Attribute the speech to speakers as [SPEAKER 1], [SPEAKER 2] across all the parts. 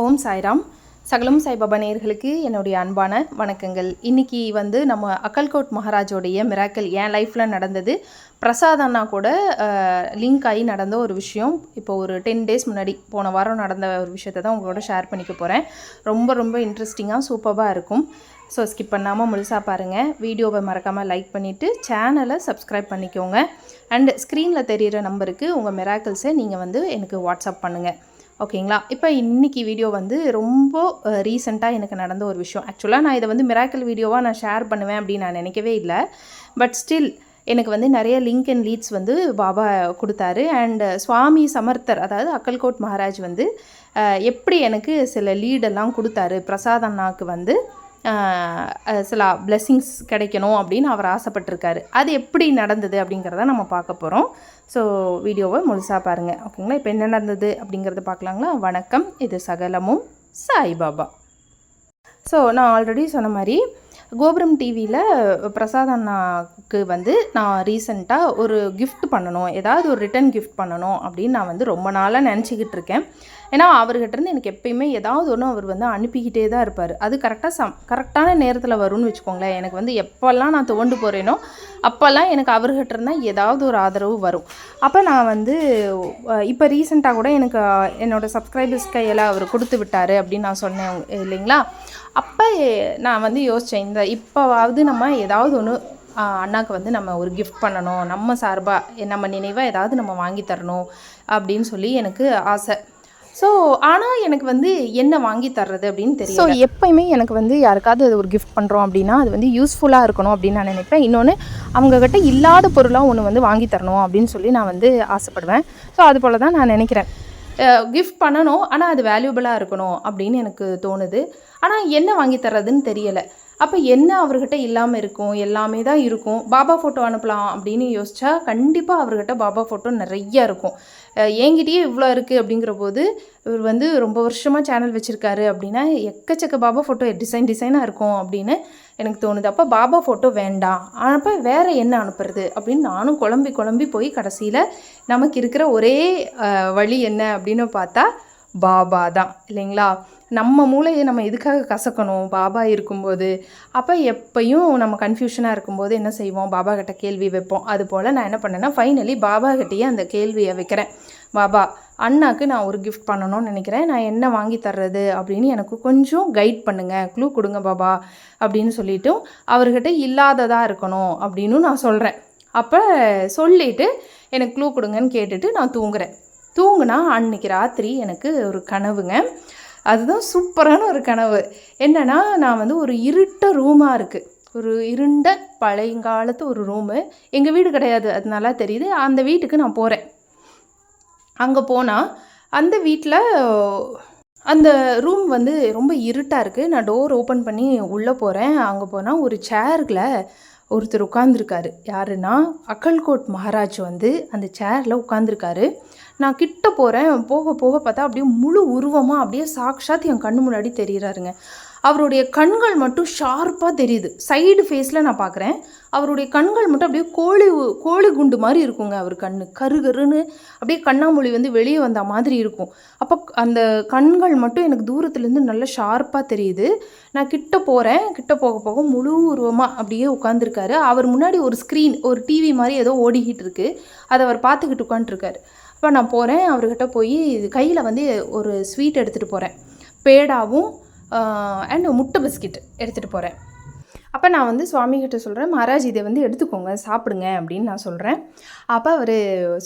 [SPEAKER 1] ஓம் சாய்ராம். சகலம் சாய்பாபா நேர்களுக்கு என்னுடைய அன்பான வணக்கங்கள். இன்றைக்கி வந்து நம்ம அக்கல்கோட் மகாராஜோடைய மிராக்கல் என் லைஃப்பில் நடந்தது. பிரசாதம்னா கூட லிங்க் ஆகி நடந்த ஒரு விஷயம். இப்போ ஒரு டென் டேஸ் முன்னாடி போன வாரம் நடந்த ஒரு விஷயத்தை தான் உங்களோட ஷேர் பண்ணிக்க போகிறேன் ரொம்ப ரொம்ப இன்ட்ரெஸ்டிங்காக சூப்பராக இருக்கும். ஸோ ஸ்கிப் பண்ணாமல் முழுசாக பாருங்கள் வீடியோவை மறக்காமல் லைக் பண்ணிவிட்டு சேனலை சப்ஸ்கிரைப் பண்ணிக்கோங்க. அண்ட் ஸ்க்ரீனில் தெரிகிற நம்பருக்கு உங்கள் மிராக்கிள்ஸை நீங்கள் வந்து எனக்கு வாட்ஸ்அப் பண்ணுங்கள் ஓகேங்களா? இப்போ இன்றைக்கி வீடியோ வந்து ரொம்ப ரீசெண்டாக எனக்கு நடந்த ஒரு விஷயம். ஆக்சுவலாக நான் இதை வந்து மிராக்கல் வீடியோவாக நான் ஷேர் பண்ணுவேன் அப்படின்னு நான் நினைக்கவே இல்லை. பட் ஸ்டில் எனக்கு வந்து நிறைய லிங்க் அண்ட் லீட்ஸ் வந்து பாபா கொடுத்தாரு. அண்ட் சுவாமி சமர்த்தர் அதாவது அக்கல்கோட் மகாராஜ் வந்து எப்படி எனக்கு சில லீடெல்லாம் கொடுத்தாரு? பிரசாத் வந்து சில பிளெஸ்ஸிங்ஸ் கிடைக்கணும் அப்படின்னு அவர் ஆசைப்பட்டிருக்காரு. அது எப்படி நடந்தது அப்படிங்கிறத நம்ம பார்க்க போகிறோம் ஸோ வீடியோவை முழுசாக பாருங்கள் ஓகேங்களா இப்போ என்ன நடந்தது அப்படிங்கிறத பார்க்கலாங்களா வணக்கம். இது சகலமும் சாய்பாபா. ஸோ நான் ஆல்ரெடி சொன்ன மாதிரி கோபுரம் டிவியில் பிரசாத் அண்ணாவுக்கு வந்து நான் ரீசெண்டாக ஒரு கிஃப்ட் பண்ணணும். ஏதாவது ஒரு ரிட்டன் கிஃப்ட் பண்ணணும் அப்படின்னு நான் வந்து ரொம்ப நாளாக நினச்சிக்கிட்டு இருக்கேன். ஏன்னா அவர்கிட்டருந்து எனக்கு எப்பயுமே ஏதாவது ஒன்று அவர் வந்து அனுப்பிக்கிட்டே தான் இருப்பார். அது கரெக்டாக சம் கரெக்டான நேரத்தில் வரும்னு வச்சுக்கோங்களேன். எனக்கு வந்து எப்போல்லாம் நான் துவண்டு போகிறேனோ அப்போல்லாம் எனக்கு அவர்கிட்ட இருந்தால் ஏதாவது ஒரு ஆதரவு வரும். அப்போ நான் வந்து இப்போ ரீசெண்டாக கூட எனக்கு என்னோட சப்ஸ்கிரைபர்ஸ் கையில் அவர் கொடுத்து விட்டார் அப்படின்னு நான் சொன்னேன் இல்லைங்களா? அப்போ நான் வந்து யோசித்தேன் இந்த இப்போவாவது நம்ம ஏதாவது ஒன்று அண்ணாக்கு வந்து நம்ம ஒரு கிஃப்ட் பண்ணணும். நம்ம சார்பாக நம்ம நினைவாக ஏதாவது நம்ம வாங்கி தரணும் அப்படின்னு சொல்லி எனக்கு ஆசை. ஸோ ஆனால் எனக்கு வந்து என்ன வாங்கி தர்றது அப்படின்னு தெரியும் ஸோ எப்பயுமே எனக்கு வந்து யாருக்காவது அது ஒரு கிஃப்ட் பண்ணுறோம் அப்படின்னா அது வந்து யூஸ்ஃபுல்லாக இருக்கணும் அப்படின்னு நான் நினைப்பேன். இன்னொன்று அவங்கக்கிட்ட இல்லாத பொருளாக ஒன்று வந்து வாங்கி தரணும் அப்படின்னு சொல்லி நான் வந்து ஆசைப்படுவேன். ஸோ அது போல் தான் நான் நினைக்கிறேன். கிஃப்ட் பண்ணணும் ஆனால் அது வேல்யூபிளாக இருக்கணும் அப்படின்னு எனக்கு தோணுது. ஆனால் என்ன வாங்கி தர்றதுன்னு தெரியலை. அப்போ என்ன அவர்கிட்ட இல்லாமல் இருக்கும்? எல்லாமே தான் இருக்கும். பாபா ஃபோட்டோ அனுப்பலாம் அப்படின்னு யோசிச்சா கண்டிப்பாக அவர்கிட்ட பாபா ஃபோட்டோ நிறைய இருக்கும். என்கிட்டயே இவ்வளோ இருக்குது அப்படிங்கிற போது இவர் வந்து ரொம்ப வருஷமாக சேனல் வச்சுருக்காரு அப்படின்னா எக்கச்சக்க பாபா ஃபோட்டோ டிசைன் டிசைனாக இருக்கும் அப்படின்னு எனக்கு தோணுது. அப்போ பாபா ஃபோட்டோ வேண்டாம். அப்போ வேறு என்ன அனுப்புறது? அப்படின்னு நானும் குழம்பி குழம்பி போய் கடைசியில் நமக்கு இருக்கிற ஒரே வழி என்ன? அப்படின்னு பார்த்தா பாபா தான். இல்லைங்களா? நம்ம மூளையை நம்ம எதுக்காக கசக்கணும்? பாபா இருக்கும்போது அப்போ எப்பையும் நம்ம கன்ஃபியூஷனாக இருக்கும்போது என்ன செய்வோம்? பாபா கிட்ட கேள்வி வைப்போம். அது போல் நான் என்ன பண்ணேன்னா ஃபைனலி பாபா கிட்டேயே அந்த கேள்வியை வைக்கிறேன். பாபா அண்ணாக்கு நான் ஒரு கிஃப்ட் பண்ணணும்னு நினைக்கிறேன். நான் என்ன வாங்கி தர்றது அப்படின்னு எனக்கு கொஞ்சம் கைட் பண்ணுங்கள் க்ளூ கொடுங்க பாபா அப்படின்னு சொல்லிவிட்டும் அவர்கிட்ட இல்லாததாக இருக்கணும் அப்படின்னு நான் சொல்கிறேன் அப்போ சொல்லிவிட்டு எனக்கு க்ளூ கொடுங்கன்னு கேட்டுட்டு நான் தூங்குறேன். தூங்குனா அன்னைக்கு ராத்திரி எனக்கு ஒரு கனவுங்க. அதுதான் சூப்பரான ஒரு கனவு. என்னென்னா நான் வந்து ஒரு இருட்ட ரூமாக இருக்குது ஒரு இருண்ட பழையங்காலத்து ஒரு ரூமு எங்கள் வீடு கிடையாது அது நல்லா தெரியுது. அந்த வீட்டுக்கு நான் போகிறேன் அங்கே போனால் அந்த வீட்டில் அந்த ரூம் வந்து ரொம்ப இருட்டாக இருக்குது நான் டோர் ஓப்பன் பண்ணி உள்ளே போகிறேன் அங்கே போனால் ஒரு சேரில் ஒருத்தர் உட்காந்துருக்காரு யாருன்னா அக்கல்கோட் மகாராஜ் வந்து அந்த சேரில் உட்காந்துருக்காரு நான் கிட்ட போகிறேன் போக போக பார்த்தா அப்படியே முழு உருவமாக அப்படியே சாக்ஷாத் என் கண்ணு முன்னாடி தெரியுறாருங்க. அவருடைய கண்கள் மட்டும் ஷார்ப்பாக தெரியுது. சைடு ஃபேஸில் நான் பார்க்குறேன் அவருடைய கண்கள் மட்டும் அப்படியே கோழி கோழி குண்டு மாதிரி இருக்குங்க அவர் கண் கரு கருன்னு அப்படியே கண்ணாமொழி வந்து வெளியே வந்த மாதிரி இருக்கும். அப்போ அந்த கண்கள் மட்டும் எனக்கு தூரத்துலேருந்து நல்லா ஷார்ப்பாக தெரியுது. நான் கிட்ட போகிறேன் கிட்ட போக போக முழு உருவமாக அப்படியே உட்காந்துருக்காரு அவர் முன்னாடி ஒரு ஸ்க்ரீன் ஒரு டிவி மாதிரி ஏதோ ஓடிக்கிட்டு இருக்கு. அதை அவர் பார்த்துக்கிட்டு உட்காந்துருக்காரு அப்போ நான் போகிறேன் அவர்கிட்ட போய் கையில் வந்து ஒரு ஸ்வீட் எடுத்துகிட்டு போகிறேன் பேடாவும் அண்ட் முட்டை பிஸ்கெட் எடுத்துகிட்டு போகிறேன் அப்போ நான் வந்து சுவாமிகிட்ட சொல்கிறேன் மகாராஜ் இதை வந்து எடுத்துக்கோங்க சாப்பிடுங்க அப்படின்னு நான் சொல்கிறேன் அப்போ அவர்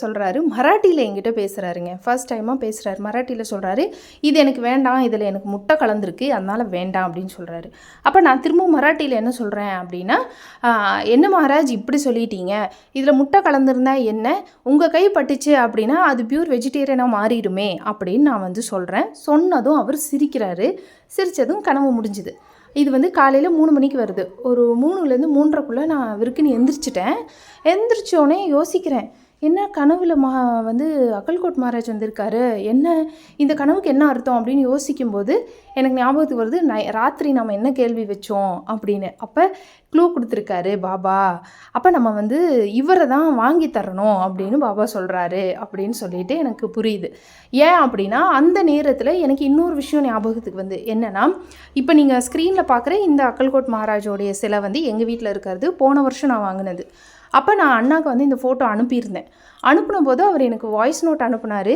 [SPEAKER 1] சொல்கிறாரு மராட்டியில் என்கிட்ட பேசுகிறாருங்க ஃபர்ஸ்ட் டைமாக பேசுகிறாரு மராட்டியில் சொல்கிறாரு இது எனக்கு வேண்டாம் இதில் எனக்கு முட்டை கலந்துருக்கு அதனால் வேண்டாம் அப்படின்னு சொல்கிறாரு அப்போ நான் திரும்ப மராட்டியில் என்ன சொல்கிறேன் அப்படின்னா என்ன மகாராஜ் இப்படி சொல்லிட்டீங்க? இதில் முட்டை கலந்துருந்தா என்ன? உங்கள் கை பட்டுச்சு அப்படின்னா அது பியூர் வெஜிடேரியனாக மாறிடுமே அப்படின்னு நான் வந்து சொல்கிறேன் சொன்னதும் அவர் சிரிக்கிறாரு. சிரித்ததும் கனவு முடிஞ்சுது. இது வந்து காலையில் மூணு மணிக்கு வருது. ஒரு மூணுலேருந்து மூன்றரைக்குள்ளே நான் விருக்குன்னு எந்திரிச்சிட்டேன். எந்திரிச்சோடனே யோசிக்கிறேன். என்ன கனவுல மா வந்து அக்கல்கோட் மகாராஜ் வந்திருக்காரு? என்ன இந்த கனவுக்கு என்ன அர்த்தம் அப்படின்னு யோசிக்கும்போது எனக்கு ஞாபகத்துக்கு வருது நை ராத்திரி நம்ம என்ன கேள்வி வச்சோம் அப்படின்னு. அப்போ க்ளூ கொடுத்துருக்காரு பாபா. அப்போ நம்ம வந்து இவரை தான் வாங்கி தரணும் அப்படின்னு பாபா சொல்கிறாரு அப்படின்னு சொல்லிட்டு எனக்கு புரியுது. ஏன் அப்படின்னா அந்த நேரத்தில் எனக்கு இன்னொரு விஷயம் ஞாபகத்துக்கு வந்து என்னென்னா இப்போ நீங்கள் ஸ்க்ரீனில் பார்க்குற இந்த அக்கல்கோட் மகாராஜோடைய சிலை வந்து எங்கள் வீட்டில் இருக்கிறது? போன வருஷம் நான் வாங்கினது. அப்போ நான் அண்ணாக்கு வந்து இந்த ஃபோட்டோ அனுப்பியிருந்தேன். அனுப்பின போது அவர் எனக்கு வாய்ஸ் நோட் அனுப்புனார்.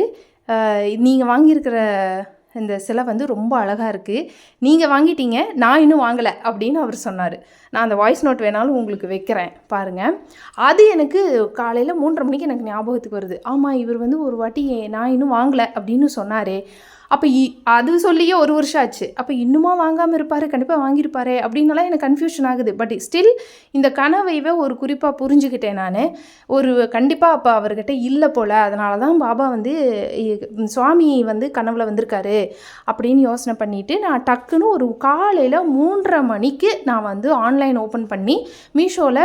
[SPEAKER 1] நீங்கள் வாங்கியிருக்கிற இந்த சிலை வந்து ரொம்ப அழகாக இருக்குது நீங்கள் வாங்கிட்டீங்க நான் இன்னும் வாங்கலை அப்படின்னு அவர் சொன்னார். நான் அந்த வாய்ஸ் நோட் வேணாலும் உங்களுக்கு வைக்கிறேன் பாருங்கள் அது எனக்கு காலையில் மூன்றரை மணிக்கு எனக்கு ஞாபகத்துக்கு வருது. ஆமாம் இவர் வந்து ஒரு வாட்டி நான் இன்னும் வாங்கலை அப்படின்னு சொன்னாரே. அப்போ இ அது சொல்லியே ஒரு வருஷம் ஆச்சு. அப்போ இன்னுமா வாங்காமல் இருப்பார் கண்டிப்பாக வாங்கியிருப்பாரு அப்படின்னலாம் எனக்கு கன்ஃபியூஷன் ஆகுது. பட் ஸ்டில் இந்த கனவைவே ஒரு குறிப்பாக புரிஞ்சுக்கிட்டேன் நான். ஒரு கண்டிப்பாக அப்போ அவர்கிட்ட இல்லை போல் அதனால தான் பாபா வந்து சுவாமி வந்து கனவுல வந்திருக்காரு அப்படின்னு யோசனை பண்ணிவிட்டு நான் டக்குன்னு ஒரு காலையில் மூன்றரை மணிக்கு நான் வந்து ஆன்லைன் ஓப்பன் பண்ணி மீஷோவில்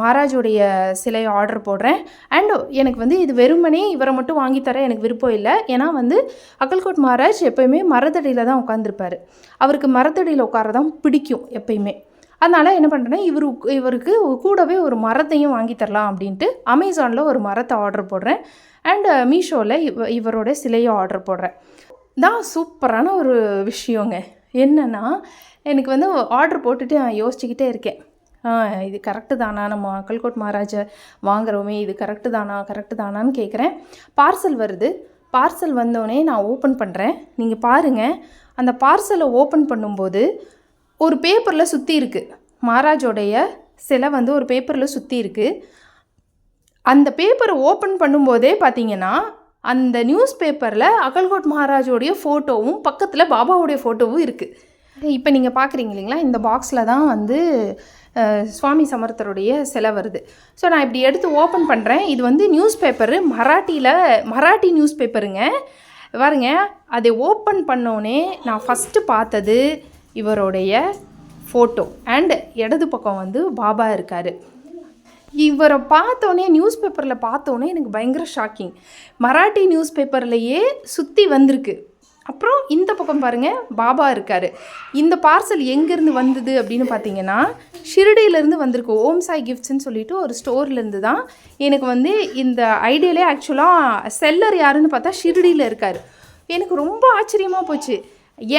[SPEAKER 1] மகாராஜுடைய சிலையை ஆர்டர் போடுறேன். அண்ட் எனக்கு வந்து இது வெறுமனே இவரை மட்டும் வாங்கித்தர எனக்கு விருப்பம் இல்லை. ஏன்னா வந்து அக்கல்கோட் மகாராஜ் எப்பயுமே மரத்தடியில் தான் உட்காந்துருப்பார் அவருக்கு மரத்தடியில் உட்கார தான் பிடிக்கும் எப்பயுமே. அதனால் என்ன பண்ணுறேன்னா இவர் இவருக்கு கூடவே ஒரு மரத்தையும் வாங்கி தரலாம் அப்படின்ட்டு அமேசானில் ஒரு மரத்தை ஆர்டர் போடுறேன். அண்ட் மீஷோவில் uh, இவ இவரோட சிலையும் ஆர்டர் போடுறேன். தான் சூப்பரான ஒரு விஷயங்க. என்னென்னா எனக்கு வந்து ஆர்டர் போட்டுட்டு நான் யோசிச்சுக்கிட்டே இருக்கேன். இது கரெக்டு தானா? நம்ம அக்கல்கோட் மகாராஜை வாங்குறோமே இது கரெக்டு தானா? கரெக்டு தானான்னு கேட்குறேன் பார்சல் வருது. பார்சல் வந்தோடனே நான் ஓப்பன் பண்ணுறேன் நீங்கள் பாருங்கள் அந்த பார்சலை ஓப்பன் பண்ணும்போது ஒரு பேப்பரில் சுற்றி இருக்குது மகாராஜோடைய சிலை வந்து ஒரு பேப்பரில் சுற்றி இருக்குது அந்த பேப்பரை ஓப்பன் பண்ணும்போதே பார்த்தீங்கன்னா அந்த நியூஸ் பேப்பரில் அகல்கோட் மகாராஜோடைய ஃபோட்டோவும் பக்கத்தில் பாபாவுடைய ஃபோட்டோவும் இருக்குது இப்போ நீங்கள் பார்க்குறீங்க இல்லைங்களா? இந்த பாக்ஸில் தான் வந்து சுவாமி சமர்த்தருடைய சிலை வருது. ஸோ நான் இப்படி எடுத்து ஓப்பன் பண்ணுறேன் இது வந்து நியூஸ் பேப்பரு மராட்டியில் மராட்டி நியூஸ் பேப்பருங்க பாருங்க அதை ஓப்பன் பண்ணோன்னே நான் ஃபஸ்ட்டு பார்த்தது இவருடைய ஃபோட்டோ அண்ட் இடது பக்கம் வந்து பாபா இருக்கார். இவரை பார்த்தோன்னே நியூஸ் பேப்பரில் பார்த்தோன்னே எனக்கு பயங்கர ஷாக்கிங் மராட்டி நியூஸ் பேப்பர்லையே சுற்றி வந்திருக்கு. அப்புறம் இந்த பக்கம் பாருங்கள் பாபா இருக்கார். இந்த பார்சல் எங்கேருந்து வந்தது அப்படின்னு பார்த்தீங்கன்னா ஷிரடியிலேருந்து வந்திருக்கு. ஓம் சாய் கிஃப்ட்ஸ்னு சொல்லிட்டு ஒரு ஸ்டோர்லேருந்து தான் எனக்கு வந்து இந்த ஐடியாலே ஆக்சுவலாக செல்லர் யாருன்னு பார்த்தா ஷிரடியில் இருக்கார். எனக்கு ரொம்ப ஆச்சரியமாக போச்சு.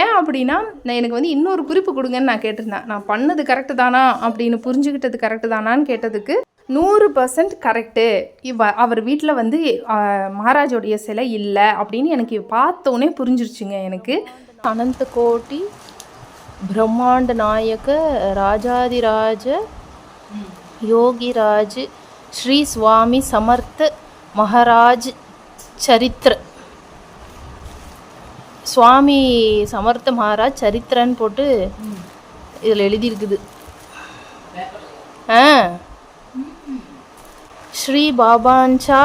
[SPEAKER 1] ஏன் அப்படின்னா நான் எனக்கு வந்து இன்னொரு குறிப்பு கொடுங்கன்னு நான் கேட்டிருந்தேன். நான் பண்ணது கரெக்டு தானா அப்படின்னு புரிஞ்சுக்கிட்டது கரெக்டு தானான்னு கேட்டதுக்கு நூறு பர்சன்ட் கரெக்டு இவ அவர் வீட்டில் வந்து மகாராஜோடைய சிலை இல்லை அப்படின்னு எனக்கு பார்த்தோன்னே புரிஞ்சிருச்சுங்க எனக்கு. அனந்த கோட்டி பிரம்மாண்ட நாயக ராஜாதிராஜ யோகிராஜ் ஸ்ரீ சுவாமி சமர்த்த மகாராஜ் சரித்திர சுவாமி சமர்த்த மகாராஜ் சரித்திரன்னு போட்டு இதில் எழுதியிருக்குது. ஆ. ஸ்ரீ பாபாஞ்சா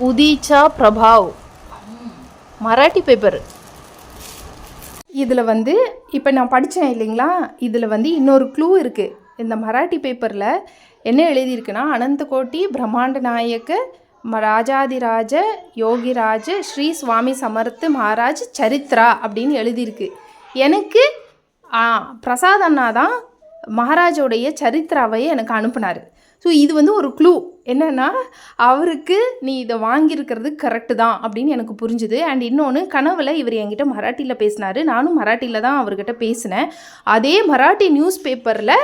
[SPEAKER 1] உதீச்சா பிரபாவ். மராட்டி பேப்பர் இதில் வந்து இப்போ நான் படித்தேன் இல்லைங்களா? இதில் வந்து இன்னொரு க்ளூ இருக்குது இந்த மராட்டி பேப்பரில் என்ன எழுதியிருக்குன்னா அனந்தகோட்டி பிரம்மாண்ட நாயக்க ம- ராஜாதிராஜ யோகிராஜ ஸ்ரீ சுவாமி சமர்த்து மகாராஜ் சரித்ரா அப்படின்னு எழுதியிருக்கு. எனக்கு பிரசாத் அண்ணா தான் மகாராஜோடைய சரித்ராவை எனக்கு அனுப்புனார். ஸோ இது வந்து ஒரு க்ளூ என்னென்னா அவருக்கு நீ இதை வாங்கியிருக்கிறது கரெக்டு தான் அப்படின்னு எனக்கு புரிஞ்சுது. அண்ட் இன்னொன்று கனவில் இவர் என்கிட்ட மராட்டியில் பேசினார். நானும் மராட்டியில் தான் அவர்கிட்ட பேசினேன். அதே மராட்டி நியூஸ் பேப்பரில்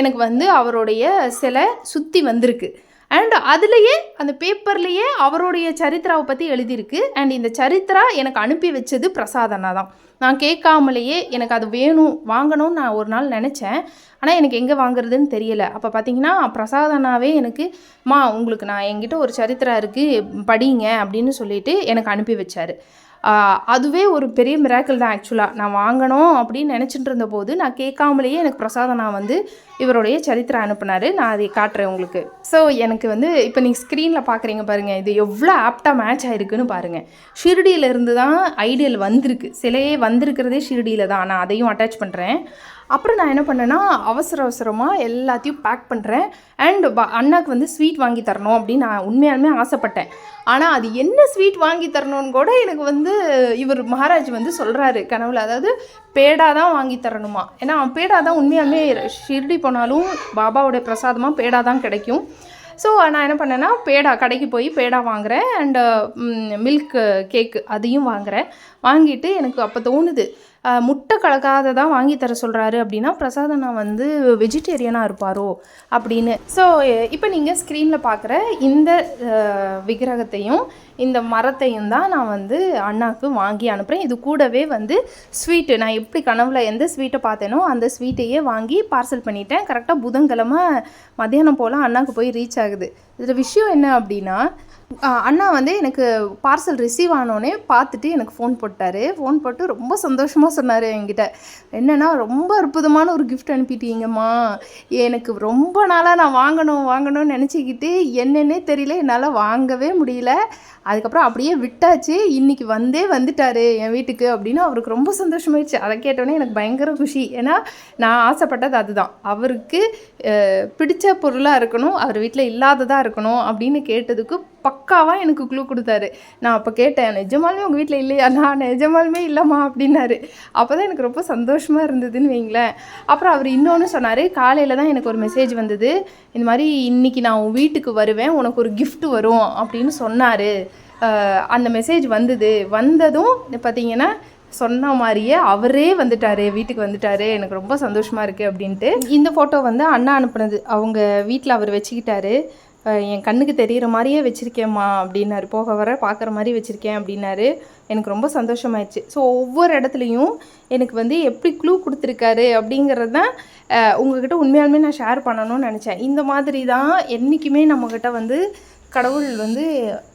[SPEAKER 1] எனக்கு வந்து அவருடைய சிலை சுற்றி வந்திருக்கு. அண்ட் அதுலேயே அந்த பேப்பர்லேயே அவருடைய சரித்திராவை பற்றி எழுதியிருக்கு. அண்ட் இந்த சரித்திரா எனக்கு அனுப்பி வச்சது பிரசாதனா தான். நான் கேட்காமலேயே எனக்கு அது வேணும் வாங்கணும்னு நான் ஒரு நாள் நினச்சேன். ஆனால் எனக்கு எங்கே வாங்குறதுன்னு தெரியலை. அப்போ பார்த்தீங்கன்னா பிரசாதனாவே எனக்கு மா உங்களுக்கு நான் என்கிட்ட ஒரு சரித்திரா இருக்குது படிங்க அப்படின்னு சொல்லிட்டு எனக்கு அனுப்பி வச்சார். அதுவே ஒரு பெரிய மிராக்கிள் தான் ஆக்சுவலாக நான் வாங்கணும் அப்படின்னு நினச்சிட்டு இருந்தபோது நான் கேட்காமலேயே எனக்கு பிரசாதனா வந்து இவருடைய சரித்திரம் அனுப்புனார். நான் அதை காட்டுறேன் உங்களுக்கு. ஸோ எனக்கு வந்து இப்போ நீங்கள் ஸ்க்ரீனில் பார்க்குறீங்க பாருங்கள் இது எவ்வளோ ஆப்டாக மேட்ச் ஆயிருக்குன்னு பாருங்கள் ஷிரடியிலேருந்து தான் ஐடியல் வந்திருக்கு. சிலையே வந்திருக்கிறதே ஷிரடியில் தான். நான் அதையும் அட்டாச் பண்ணுறேன் அப்புறம் நான் என்ன பண்ணேன்னா அவசர அவசரமாக எல்லாத்தையும் பேக் பண்ணுறேன் அண்ட் அண்ணாக்கு வந்து ஸ்வீட் வாங்கி தரணும் அப்படின்னு நான் உண்மையாலுமே ஆசைப்பட்டேன். ஆனால் அது என்ன ஸ்வீட் வாங்கி தரணும்னு கூட எனக்கு வந்து இவர் மகாராஜ் வந்து சொல்கிறாரு கனவுல. அதாவது பேடா தான் வாங்கி தரணுமா? ஏன்னா பேடா தான் உண்மையாலுமே ஷிர்டி போனாலும் பாபாவோடைய பிரசாதமாக பேடா தான் கிடைக்கும். ஸோ நான் என்ன பண்ணேன்னா பேடா கடைக்கு போய் பேடா வாங்குகிறேன் அண்டு மில்க் கேக்கு அதையும் வாங்குறேன். வாங்கிட்டு எனக்கு அப்போ தோணுது முட்டை முட்டை கலக்காததான் வாங்கி தர சொல்கிறாரு அப்படின்னா பிரசாதம் நான் வந்து வெஜிடேரியனாக இருப்பாரோ அப்படின்னு. ஸோ இப்போ நீங்கள் ஸ்க்ரீனில் பார்க்குற இந்த விக்கிரகத்தையும் இந்த மரத்தையும் தான் நான் வந்து அண்ணாவுக்கு வாங்கி அனுப்புகிறேன் இது கூடவே வந்து ஸ்வீட்டு நான் எப்படி கனவுல எந்த ஸ்வீட்டை பார்த்தேனோ அந்த ஸ்வீட்டையே வாங்கி பார்சல் பண்ணிட்டேன். கரெக்டாக புதன்கிழமை மத்தியானம் போல் அண்ணாவுக்கு போய் ரீச் ஆகுது. இதில் விஷயம் என்ன அப்படின்னா அண்ணா வந்து எனக்கு பார்சல் ரிசீவ் ஆனோடனே பார்த்துட்டு எனக்கு ஃபோன் போட்டார். ஃபோன் போட்டு ரொம்ப சந்தோஷமாக சொன்னார் என்கிட்ட. என்னென்னா ரொம்ப அற்புதமான ஒரு கிஃப்ட் அனுப்பிட்டீங்கம்மா. எனக்கு ரொம்ப நாளாக நான் வாங்கணும் வாங்கணும்னு நினச்சிக்கிட்டு என்னன்னே தெரியல என்னால் வாங்கவே முடியல. அதுக்கப்புறம் அப்படியே விட்டாச்சு. இன்றைக்கி வந்தே வந்துட்டாரு என் வீட்டுக்கு அப்படின்னு அவருக்கு ரொம்ப சந்தோஷமாயிடுச்சு அதை கேட்டோன்னே எனக்கு பயங்கர குஷி. ஏன்னா நான் ஆசைப்பட்டது அதுதான். அவருக்கு பிடிச்ச பொருளாக இருக்கணும் அவர் வீட்டில் இல்லாததாக இருக்கணும் அப்படின்னு கேட்டதுக்கு பக்காவாக எனக்கு க்ளூ கொடுத்தாரு. நான் அப்போ கேட்டேன் நிஜமாலுமே உங்கள் வீட்டில் இல்லையா? நான் நிஜமாலுமே இல்லைம்மா அப்படின்னாரு. அப்போ தான் எனக்கு ரொம்ப சந்தோஷமாக இருந்ததுன்னு வைங்களேன். அப்புறம் அவர் இன்னொன்று சொன்னார் காலையில் தான் எனக்கு ஒரு மெசேஜ் வந்தது. இந்த மாதிரி இன்னைக்கு நான் உன் வீட்டுக்கு வருவேன் உனக்கு ஒரு கிஃப்ட் வரும் அப்படின்னு சொன்னார். அந்த மெசேஜ் வந்தது. வந்ததும் பார்த்தீங்கன்னா சொன்ன மாதிரியே அவரே வந்துட்டாரு வீட்டுக்கு வந்துட்டாரு. எனக்கு ரொம்ப சந்தோஷமாக இருக்குது அப்படின்ட்டு. இந்த ஃபோட்டோ வந்து அண்ணா அனுப்புனது அவங்க வீட்டில் அவர் வச்சுக்கிட்டாரு. என் கண்ணுக்கு தெரிகிற மாதிரியே வச்சுருக்கேம்மா அப்படின்னாரு. போக வர பார்க்குற மாதிரி வச்சுருக்கேன் அப்படின்னாரு. எனக்கு ரொம்ப சந்தோஷமாயிடுச்சு. ஸோ ஒவ்வொரு இடத்துலையும் எனக்கு வந்து எப்படி க்ளூ கொடுத்துருக்காரு அப்படிங்கிறது தான் உங்ககிட்ட உண்மையாலுமே நான் ஷேர் பண்ணணும்னு நினச்சேன். இந்த மாதிரி தான் என்றைக்குமே நம்மக்கிட்ட வந்து கடவுள் வந்து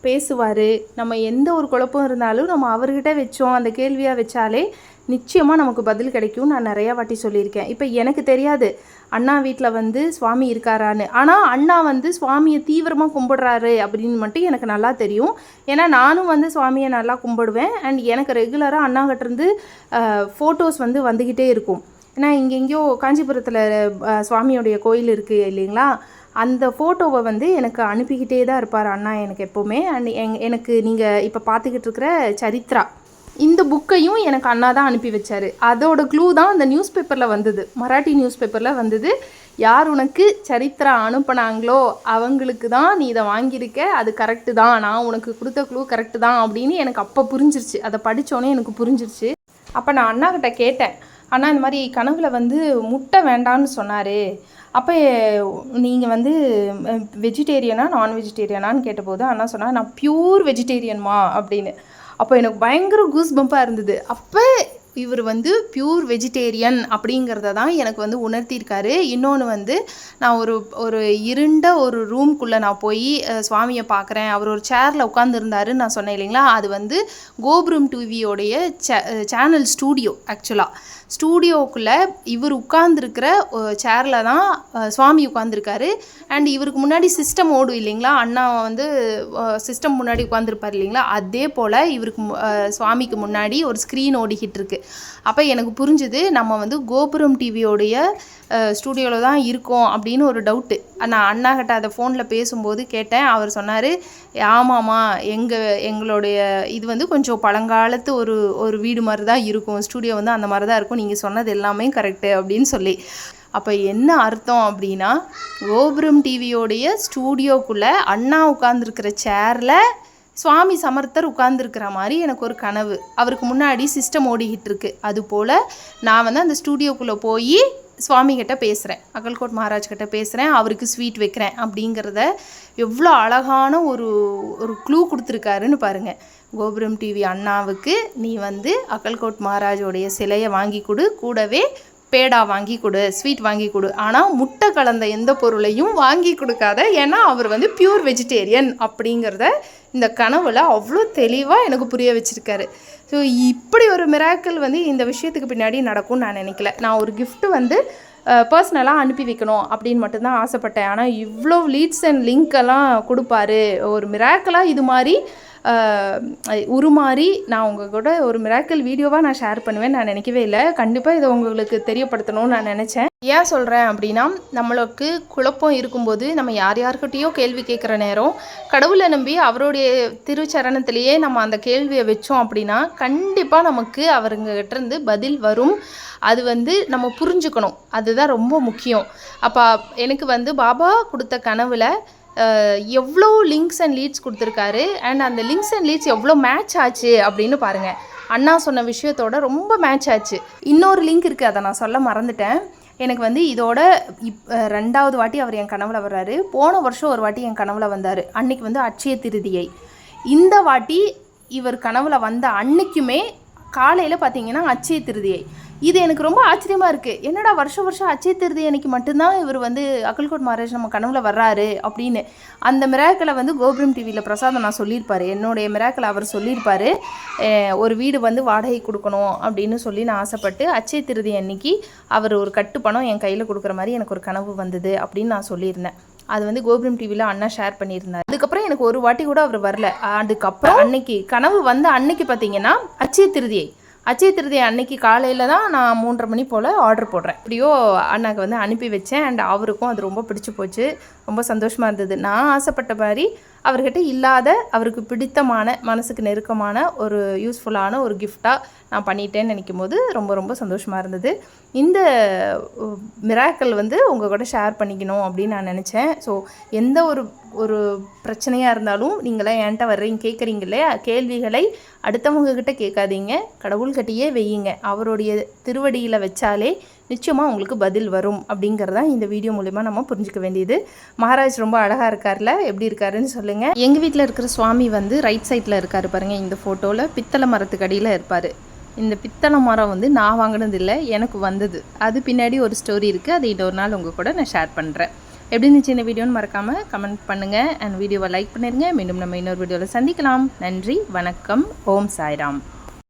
[SPEAKER 1] பேசுவார். நம்ம எந்த ஒரு குழப்பம் இருந்தாலும் நம்ம அவர்கிட்ட வச்சோம் அந்த கேள்வியாக வச்சாலே நிச்சயமாக நமக்கு பதில் கிடைக்கும் நான் நிறையா வாட்டி சொல்லியிருக்கேன். இப்போ எனக்கு தெரியாது. அண்ணா வீட்டில் வந்து சுவாமி இருக்காரான்னு. ஆனால் அண்ணா வந்து சுவாமியை தீவிரமாக கும்பிடுறாரு அப்படின்னு மட்டும் எனக்கு நல்லா தெரியும். ஏன்னா நானும் வந்து சுவாமியை நல்லா கும்பிடுவேன். அண்ட் எனக்கு ரெகுலராக அண்ணாகிட்டேருந்து ஃபோட்டோஸ் வந்து வந்துக்கிட்டே இருக்கும். ஏன்னா இங்கே எங்கேயோ காஞ்சிபுரத்தில் சுவாமியுடைய சுவாமியோடைய கோயில் இருக்குது இல்லைங்களா? அந்த ஃபோட்டோவை வந்து எனக்கு அனுப்பிக்கிட்டே தான் இருப்பார் அண்ணா எனக்கு எப்போவுமே. அண்ட் எங் எனக்கு நீங்கள் இப்போ பார்த்துக்கிட்டு இருக்கிற சரித்ரா. இந்த புக்கையும் எனக்கு அண்ணா தான் அனுப்பி வச்சார். அதோட க்ளூ தான் அந்த நியூஸ் பேப்பரில் வந்தது. மராட்டி நியூஸ் பேப்பரில் வந்தது. யார் உனக்கு சரித்திரா அனுப்புனாங்களோ அவங்களுக்கு தான் நீ இதை வாங்கியிருக்க. அது கரெக்டு தான். நான் உனக்கு கொடுத்த க்ளூ கரெக்டு தான் அப்படின்னு எனக்கு அப்போ புரிஞ்சிருச்சு. அதை படித்தோன்னே எனக்கு புரிஞ்சிருச்சு. அப்போ நான் அண்ணாக்கிட்ட கேட்டேன். அண்ணா இந்த மாதிரி கனவுல வந்து முட்டை வேண்டான்னு சொன்னார். அப்போ நீங்கள் வந்து வெஜிடேரியனா நான் வெஜிடேரியனான்னு கேட்டபோது அண்ணா சொன்னால் நான் பியூர் வெஜிடேரியன்மா அப்படின்னு. அப்போ எனக்கு பயங்கர கூஸ் பம்பாக இருந்தது. அப்போ இவர் வந்து பியூர் வெஜிடேரியன் அப்படிங்கிறத தான் எனக்கு வந்து உணர்த்தியிருக்காரு இன்னொன்று வந்து நான் ஒரு ஒரு இருண்ட ஒரு ரூம்குள்ளே நான் போய் சுவாமியை பார்க்குறேன் அவர் ஒரு சேரில் உட்காந்துருந்தாருன்னு நான் சொன்னேன் இல்லைங்களா? அது வந்து கோபுரம் டிவியோடைய சே சேனல் ஸ்டூடியோ ஆக்சுவலாக ஸ்டூடியோக்குள்ளே இவர் உட்கார்ந்துருக்கிற சேரில் தான் சுவாமி உட்காந்துருக்காரு அண்ட் இவருக்கு முன்னாடி சிஸ்டம் ஓடும் இல்லைங்களா? அண்ணா வந்து சிஸ்டம் முன்னாடி உட்காந்துருப்பார் இல்லைங்களா? அதே போல் இவருக்கு சுவாமிக்கு முன்னாடி ஒரு ஸ்க்ரீன் ஓடிக்கிட்டு இருக்கு. அப்போ எனக்கு புரிஞ்சுது நம்ம வந்து கோபுரம் டிவியோடைய ஸ்டூடியோவில் தான் இருக்கோம் அப்படின்னு ஒரு டவுட்டு நான் அண்ணா கிட்ட அதை ஃபோனில் பேசும்போது கேட்டேன். அவர் சொன்னார் ஆமாம்மா எங்கள் எங்களுடைய இது வந்து கொஞ்சம் பழங்காலத்து ஒரு ஒரு வீடு மாதிரி தான் இருக்கும். ஸ்டூடியோ வந்து அந்த மாதிரி தான் இருக்கும். நீங்கள் சொன்னது எல்லாமே கரெக்டு அப்படின்னு சொல்லி. அப்போ என்ன அர்த்தம் அப்படின்னா கோபுரம் டிவியோடைய ஸ்டூடியோக்குள்ளே அண்ணா உட்காந்துருக்கிற சேரில் சுவாமி சமர்த்தர் உட்கார்ந்துருக்கிற மாதிரி எனக்கு ஒரு கனவு. அவருக்கு முன்னாடி சிஸ்டம் ஓடிக்கிட்டு இருக்கு. அதுபோல் நான் வந்து அந்த ஸ்டூடியோக்குள்ளே போய் சுவாமிகிட்ட பேசுகிறேன் அகல்கோட் மகாராஜ் கிட்ட பேசுகிறேன் அவருக்கு ஸ்வீட் வைக்கிறேன் அப்படிங்கிறத எவ்வளோ அழகான ஒரு ஒரு க்ளூ கொடுத்துருக்காருன்னு பாருங்கள் கோபுரம் டிவி அண்ணாவுக்கு நீ வந்து அகல்கோட் மகாராஜோடைய சிலையை வாங்கி கொடு கூடவே பேடா வாங்கி கொடு ஸ்வீட் வாங்கி கொடு. ஆனால் முட்டை கலந்த எந்த பொருளையும் வாங்கி கொடுக்காத. ஏன்னா அவர் வந்து பியூர் வெஜிடேரியன் அப்படிங்கிறத இந்த கனவுல அவ்வளோ தெளிவாக எனக்கு புரிய வச்சுருக்காரு. ஸோ இப்படி ஒரு மிராக்கள் வந்து இந்த விஷயத்துக்கு பின்னாடி நடக்கும்னு நான் நினைக்கல. நான் ஒரு கிஃப்ட்டு வந்து பர்சனலாக அனுப்பி வைக்கணும் அப்படின்னு மட்டும்தான் ஆசைப்பட்டேன். ஆனால் இவ்வளோ லீட்ஸ் அண்ட் லிங்க் எல்லாம் கொடுப்பாரு. ஒரு மிராக்கலாக இது மாதிரி உருமாறி நான் உங்கள் கூட ஒரு மிராக்கல் வீடியோவாக நான் ஷேர் பண்ணுவேன் நான் நினைக்கவே இல்லை. கண்டிப்பாக இதை உங்களுக்கு தெரியப்படுத்தணும்னு நான் நினச்சேன். ஏன் சொல்கிறேன் அப்படின்னா நம்மளுக்கு குழப்பம் இருக்கும்போது நம்ம யார் யார்கிட்டயோ கேள்வி கேட்குற நேரம் கடவுளை நம்பி அவருடைய திருச்சரணத்திலேயே நம்ம அந்த கேள்வியை வச்சோம் அப்படின்னா கண்டிப்பாக நமக்கு அவருங்கிட்டேருந்து பதில் வரும். அது வந்து நம்ம புரிஞ்சுக்கணும். அதுதான் ரொம்ப முக்கியம். அப்போ எனக்கு வந்து பாபா கொடுத்த கனவில் எவ்வளோ லிங்க்ஸ் அண்ட் லீட்ஸ் கொடுத்துருக்காரு அண்ட் அந்த லிங்க்ஸ் அண்ட் லீட்ஸ் எவ்வளோ மேட்ச் ஆச்சு அப்படின்னு பாருங்கள் அண்ணா சொன்ன விஷயத்தோட ரொம்ப மேட்ச் ஆச்சு. இன்னொரு லிங்க் இருக்குது அதை நான் சொல்ல மறந்துட்டேன். எனக்கு வந்து இதோட இப் ரெண்டாவது வாட்டி அவர் என் கனவுல வர்றாரு. போன வருஷம் ஒரு வாட்டி என் கனவுல வந்தார். அன்னைக்கு வந்து அட்சய திருதியை. இந்த வாட்டி இவர் கனவுல வந்த அன்னைக்குமே காலையில் பார்த்தீங்கன்னா அச்சய திருதியை. இது எனக்கு ரொம்ப ஆச்சரியமாக இருக்குது என்னடா வருஷம் வருஷம் அச்சயத்திருதி திருதி அன்னைக்கு மட்டும்தான் இவர் வந்து அக்கல்கோட் மகாராஜ் நம்ம கனவுல வர்றாரு அப்படின்னு. அந்த மிராக்களை வந்து கோபுரம் டிவியில் பிரசாதம் நான் சொல்லியிருப்பார். என்னுடைய மிராக்களை அவர் சொல்லியிருப்பார். ஒரு வீடு வந்து வாடகை கொடுக்கணும் அப்படின்னு சொல்லி நான் ஆசைப்பட்டு அச்சய திருதி அன்னைக்கு அவர் ஒரு கட்டு பணம் என் கையில் கொடுக்குற மாதிரி எனக்கு ஒரு கனவு வந்தது அப்படின்னு நான் சொல்லியிருந்தேன். அது வந்து கோபுரம் டிவியில் அண்ணா ஷேர் பண்ணியிருந்தார். அதுக்கப்புறம் எனக்கு ஒரு வாட்டி கூட அவர் வரல. அதுக்கப்புறம் அன்னைக்கு கனவு வந்த அன்னைக்கு பார்த்தீங்கன்னா அச்சய திருதியை அச்சய திருதியை அன்னைக்கு காலையில் தான் நான் மூன்றரை மணி போல் ஆர்டர் போடுறேன். இப்படியோ அண்ணாக்கு வந்து அனுப்பி வச்சேன். அண்ட் அவருக்கும் அது ரொம்ப பிடிச்சி போச்சு. ரொம்ப சந்தோஷமாக இருந்தது. நான் ஆசைப்பட்ட மாதிரி அவர்கிட்ட இல்லாத அவருக்கு பிடித்தமான மனசுக்கு நெருக்கமான ஒரு யூஸ்ஃபுல்லான ஒரு கிஃப்டாக நான் பண்ணிட்டேன்னு நினைக்கும் போது ரொம்ப ரொம்ப சந்தோஷமாக இருந்தது. இந்த மிராக்கள் வந்து உங்கள் கூட ஷேர் பண்ணிக்கணும் அப்படின்னு நான் நினச்சேன். ஸோ எந்த ஒரு ஒரு பிரச்சனையாக இருந்தாலும் நீங்களாம் என்கிட்ட வர்றீங்க கேட்குறீங்க இல்லையா? கேள்விகளை அடுத்தவங்க கிட்ட கேட்காதீங்க. கடவுள்கிட்டயே வையுங்க. அவருடைய திருவடியில் வச்சாலே நிச்சயமாக உங்களுக்கு பதில் வரும் அப்படிங்கிறது தான் இந்த வீடியோ மூலிமா நம்ம புரிஞ்சுக்க வேண்டியது. மகாராஜ் ரொம்ப அழகாக இருக்கார்ல? எப்படி இருக்காருன்னு சொல்லுங்கள் எங்கள் வீட்டில் இருக்கிற சுவாமி வந்து ரைட் சைடில் இருக்கார் பாருங்கள் இந்த ஃபோட்டோவில் பித்தளை மரத்துக்கு அடியில் இருப்பார். இந்த பித்தளை மரம் வந்து நான் வாங்கினது இல்லை எனக்கு வந்தது. அது பின்னாடி ஒரு ஸ்டோரி இருக்குது அதை இன்னொரு நாள் உங்கள் கூட நான் ஷேர் பண்ணுறேன் எப்படி இருந்துச்சு இந்த வீடியோன்னு மறக்காமல் கமெண்ட் பண்ணுங்கள் அண்ட் வீடியோவை லைக் பண்ணிடுங்க மீண்டும் நம்ம இன்னொரு வீடியோவில் சந்திக்கலாம். நன்றி வணக்கம். ஓம் சாய்ராம்.